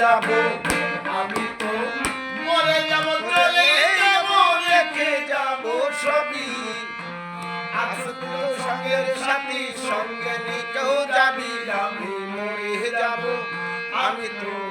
যাব আমি তো মরে যাব, চলে যাব, রেখে যাব সবই। তো সঙ্গের সাথী, সঙ্গে নিকেও যাবি আমি মরে যাব। আমি তো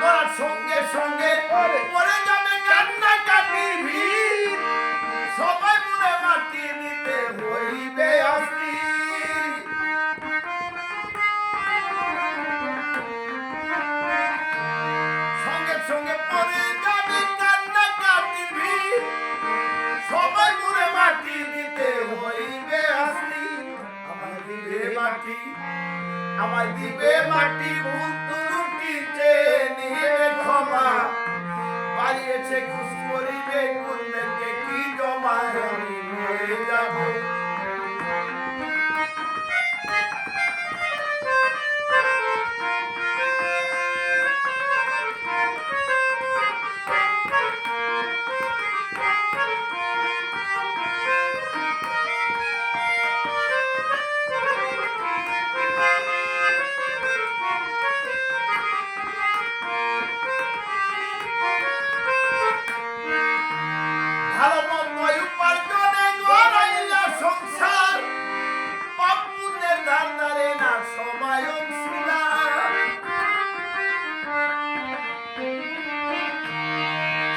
মরার সঙ্গে সঙ্গে মরে যাবে কান্না কাটির ভিড়। সবাই মনে মাটি নিতে হইবে অস্থির। সঙ্গে সঙ্গে পরে যাবে কান্না কাটির ভিড়। সবাই মনে মাটি নিতে হইবে অস্থির। আমার দিবে মাটি আমার দিবে মাটি ভুল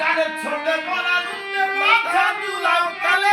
গানের ছোট নুনে মাথা দুলাও কালে।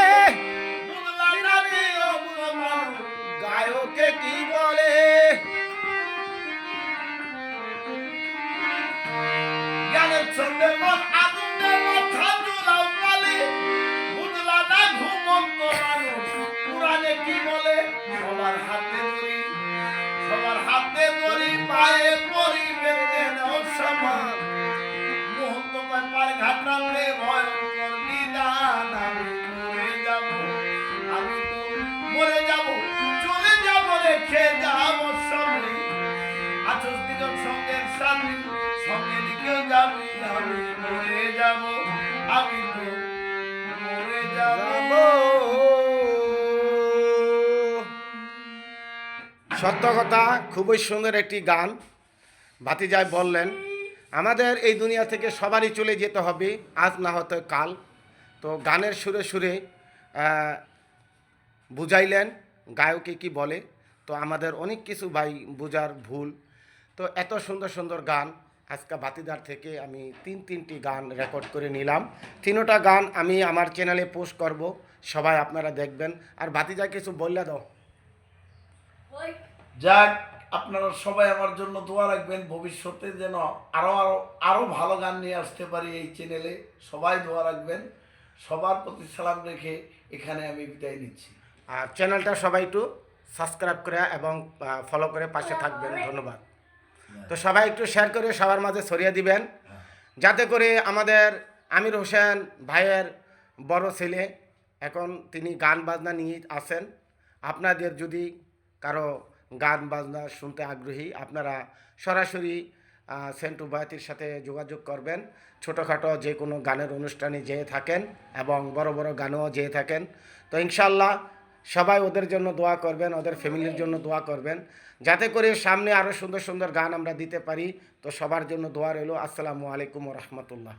সত্য কথা, খুবই সুন্দর একটি গান। ভাতিজায় বললেন, আমাদের এই দুনিয়া থেকে সবারই চলে যেতে হবে, আজ না হয়তো কাল। তো গানের সুরে সুরে বুঝাইলেন, গায়কে কি বলে, তো আমাদের অনেক কিছু ভাই বোঝার ভুল। তো এত সুন্দর সুন্দর গান, আজকে বাতিদার থেকে আমি তিন তিনটি গান রেকর্ড করে নিলাম। তিনোটা গান আমি আমার চ্যানেলে পোস্ট করব, সবাই আপনারা দেখবেন। আর বাতিজা কিছু বললে দাও। যাক, আপনারা সবাই আমার জন্য দোয়া রাখবেন, ভবিষ্যতে যেন আরও আরও আরও ভালো গান নিয়ে আসতে পারি এই চ্যানেলে সবাই দোয়া রাখবেন। সবার প্রতি সালাম রেখে এখানে আমি বিদায় নিচ্ছি। আর চ্যানেলটা সবাই একটু সাবস্ক্রাইব করে এবং ফলো করে পাশে থাকবেন। ধন্যবাদ। তো সবাই একটু শেয়ার করে সবার মাঝে ছড়িয়ে দিবেন। যাতে করে আমাদের আমির হোসেন ভাইয়ের বড় ছেলে এখন তিনি গান বাজনা নিয়ে আসেন। আপনাদের যদি কারও গান, বাজনা শুনতে আগ্রহী, আপনারা সরাসরি সেন্টু বায়াতির সাথে যোগাযোগ করবেন। ছোটোখাটো যে কোনো গানের অনুষ্ঠানে যেয়ে থাকেন এবং বড় বড় গানও যেয়ে থাকেন। তো ইনশাল্লাহ সবাই ওদের জন্য দোয়া করবেন, ওদের ফ্যামিলির জন্য দোয়া করবেন। যাতে করে সামনে আরও সুন্দর সুন্দর গান আমরা দিতে পারি। তো সবার জন্য দোয়া রইল। আসসালামু আলাইকুম রহমতুল্লাহ।